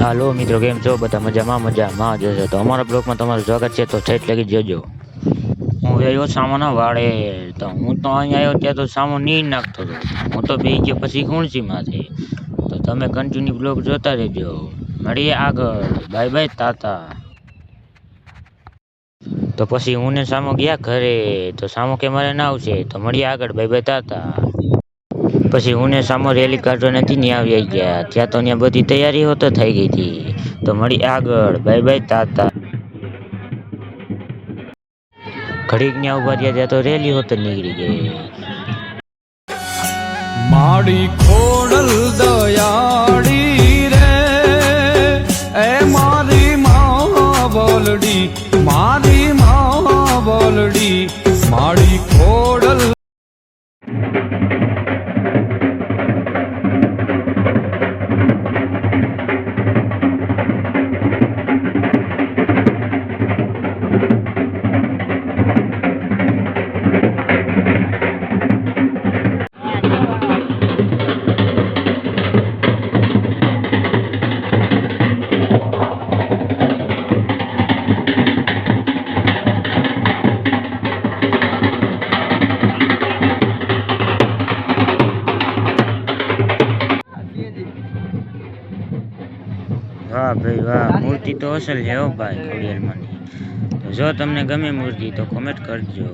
હાલો મિત્રો, કેમ છો? બધા મજામાં? મજામાં. જશો તો અમારા બ્લોગમાં તમારું સ્વાગત છે. તો ઠેઠ લગી જોજો. હું આવ્યો સામાના વાળે. તો હું તો અહીંયા આવ્યો ત્યાં તો સામો નહીં નાખતો હતો. હું તો બે ગયો પછી ગુણસીમાંથી તો તમે કન્ટિન્યુ બ્લોગ જોતા રહેજો. મળીએ આગળ. Bye bye, tata. તો પછી હું ને સામો ગયા ઘરે. તો સામો કે મારે ના આવશે. તો મળીએ આગળ. Bye bye, tata. પછી હું ને સામો રેલી કાઢવા નથી ને આવી ગયા. ત્યાં તો ત્યાં બધી તૈયારીઓ તો થઈ ગઈ હતી. તો મળી આગળ. Bye bye tata. ઘડીક ત્યાં ઊભા રહ્યા ત્યાં તો રેલી હોત નીકળી ગઈ. માડી ખોડલ દયાળી ભાઈ વાહ, મૂર્તિ તો અસલ છે ભાઈ ખોડિયારમાંની જો તમને ગમે મૂર્તિ તો કોમેન્ટ કરજો.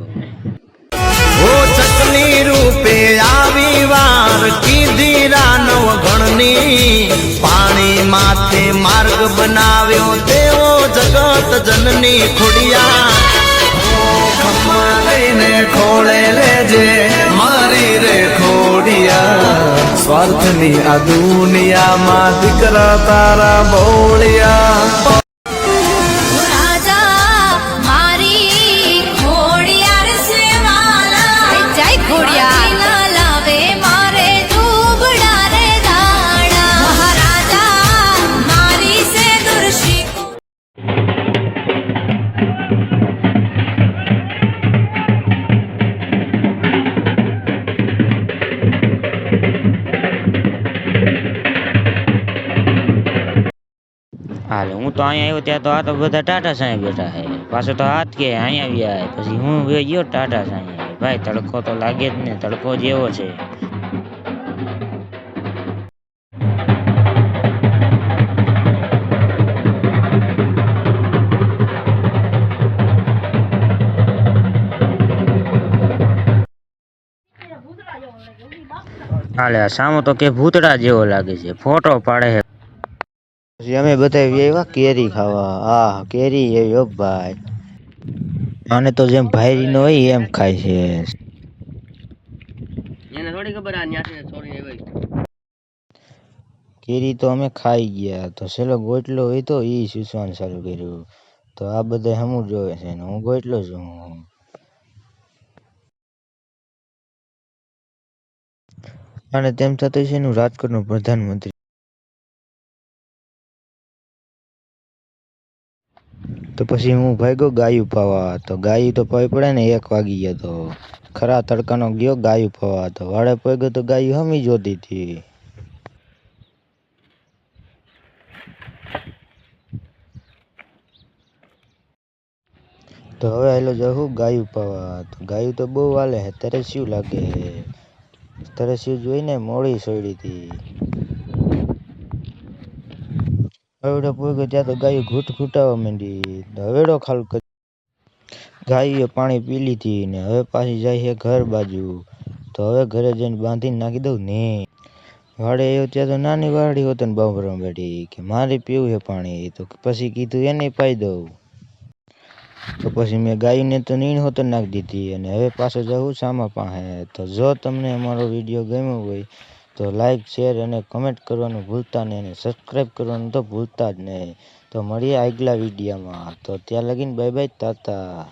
ઓ ચકલી રૂપે આવી વાર કીધી રાનવ ગણની પાણી માથે માર્ગ બનાવ્યો તેવો જગત જનની ખોડિયા. સ્વાર્થની આ દુનિયામાં દીકરા તારા બોળિયા હાલ, હું તો અહીંયા આવ્યો ત્યાં તો આ તો બધા ટાટા સાંઈ બેઠા છે. પાછો તો હાથ કે અહીંયા આવ્યા પછી હું ગયો ટાટા સાંઈ. ભાઈ, તડકો તો લાગે જ ને, તડકો જેવો છે. હાલે સામો તો કે ભૂતડા જેવો લાગે છે. ફોટો પાડે છે. પછી અમે બધા આવ્યા કેરી ખાવા. આ કેરી એવી હો ભાઈ. અને તો જેમ ભાઈરી નો હોય એમ ખાય છે. એને થોડી ખબર આ ન્યાથી છોડીને આવી કેરી તો અમે ખાઈ ગયા. તો છેલ્લો ગોટલો હોય તો એ સૂસવાનું ચાલુ કર્યું. તો આ બધા હમું જોવે છે ને હું ગોટલો છું. અને તેમ છતાં છે એનું નું પ્રધાનમંત્રી તો પછી હું ભાગ્યો ગાયું પાવા તો ગાયું તો પાવી પડે ને એક વાગી ગયો તો. ખરા તડકાનો ગયો, ગાયું પાવા તો વાડે પગ્યો તો ગાયું હમી જોતી હતી. તો હવે હેલો જાઉં ગાયું પાવા તો ગાયું તો બહુ હાલે ત્યારે તારે લાગે? છે તારે શું જોઈને મોડી સોડી હતી. હવેડો પૂગ્યો ત્યાં તો ગાયું ઘૂંટ ઘૂંટાવા માંડી. હવેડો ખાલ કરી ગાયે પાણી પી લીધી ને હવે પાછી જાય છે ઘર બાજુ. તો હવે ઘરે જઈને બાંધીને નાખી દઉં ને. વાડે એવું ત્યાં તો નાની વાડી હોત ને બાબરા બેઠી, કે મારે પીવું છે પાણી. તો પછી કીધું એને પાઈ દઉં. તો પછી મેં ગાયને તો નીણ હોતો નાખી દીધી. અને હવે પાછો જાઉં સામા પાસે. તો જો તમને અમારો વીડિયો ગમ્યો હોય તો લાઇક શેર અને કમેન્ટ કરવાનું ભૂલતા નહીં અને સબસ્ક્રાઈબ કરવાનું તો ભૂલતા જ નહીં. તો મળીએ આગલા વિડીયોમાં. તો ત્યાં લગીને બાય બાય તાતા